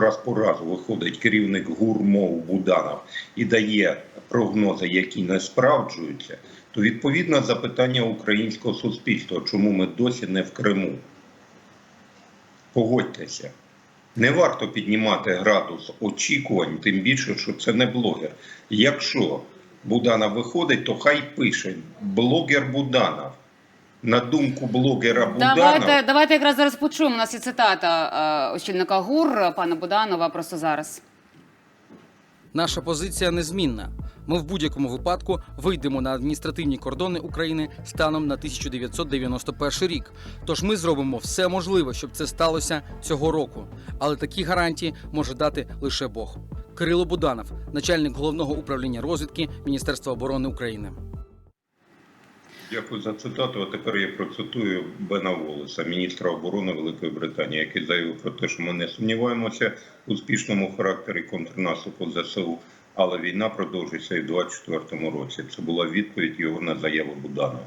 раз по разу виходить керівник гурмов Буданов і дає прогнози, які не справджуються, то відповідно запитання українського суспільства, чому ми досі не в Криму. Погодьтеся. Не варто піднімати градус очікувань, тим більше, що це не блогер. Якщо Буданов виходить, то хай пише блогер Буданов. На думку блогера Буданова, Давайте, давайте якраз зараз почуємо. У нас є цитата е, очільника ГУР пана Буданова просто зараз. Наша позиція незмінна. Ми в будь-якому випадку вийдемо на адміністративні кордони України станом на 1991 рік. Тож ми зробимо все можливе, щоб це сталося цього року. Але такі гарантії може дати лише Бог. Кирило Буданов, начальник головного управління розвідки Міністерства оборони України. Дякую за цитату. А тепер я процитую Бена Волеса, міністра оборони Великої Британії, який заявив про те, що ми не сумніваємося в успішному характері контрнаступу ЗСУ, але війна продовжиться і в 2024 році. Це була відповідь його на заяву Буданова.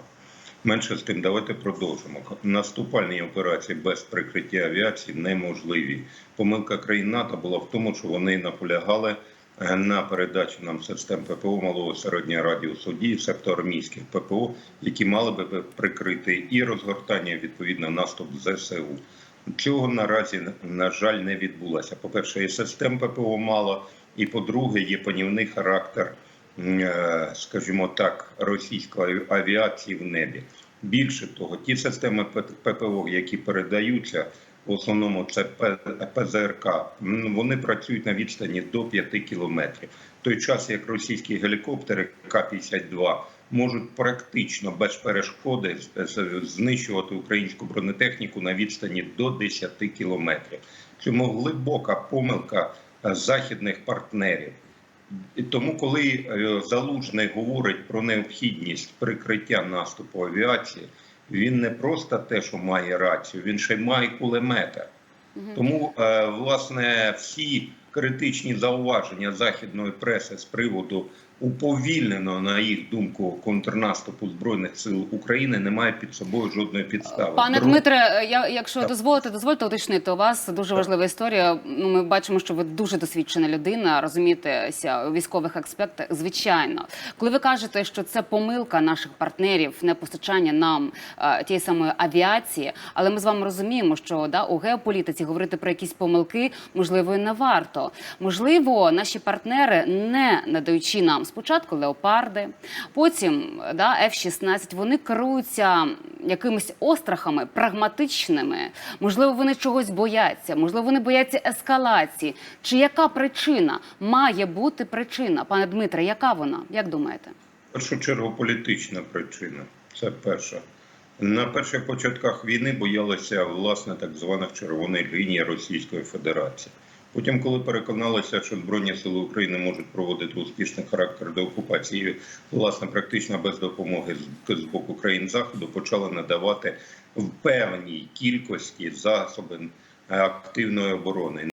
Менше з тим, давайте продовжимо. Наступальні операції без прикриття авіації неможливі. Помилка країн НАТО була в тому, що вони наполягали на передачі нам систем ППО малого середнього радіусу дії, сектор армійських ППО, які мали би прикрити і розгортання, відповідно, наступ ЗСУ. Цього наразі, на жаль, не відбулося. По-перше, і систем ППО мало, і по-друге, є панівний характер, е, скажімо так, російської авіації в небі. Більше того, ті системи ППО, які передаються, в основному це ПЗРК, вони працюють на відстані до 5 кілометрів. В той час як російські гелікоптери К-52 можуть практично без перешкоди знищувати українську бронетехніку на відстані до 10 кілометрів. Цьому глибока помилка е, західних партнерів. І тому, коли е, Залужний говорить про необхідність прикриття наступу авіації, він не просто те, що має рацію, він ще й має кулемета. Тому, е, власне, всі критичні зауваження західної преси з приводу уповільненого, на їх думку, контрнаступу збройних сил України не має під собою жодної підстави. Пане Друг- Дмитре, я, якщо Так. дозволите, дозвольте уточнити. У вас дуже важлива історія. Ну, ми бачимо, що ви дуже досвідчена людина, розумієтеся у військових аспектах. Звичайно, коли ви кажете, що це помилка наших партнерів, не постачання нам е, тієї самої авіації, але ми з вами розуміємо, що да у геополітиці говорити про якісь помилки можливо і не варто. Можливо, наші партнери, не надаючи нам спочатку леопарди, потім да, F-16, вони керуються якимись острахами прагматичними. Можливо, вони чогось бояться, можливо, вони бояться ескалації. Чи яка причина має бути причина, пане Дмитре? Яка вона? Як думаєте? В першу чергу політична причина. Це перша. На перших початках війни боялися власне так званих червоних ліній Російської Федерації. Потім, коли переконалися, що Збройні сили України можуть проводити успішний характер деокупації, власне, практично без допомоги з, боку країн Заходу, почали надавати в певній кількості засоби активної оборони.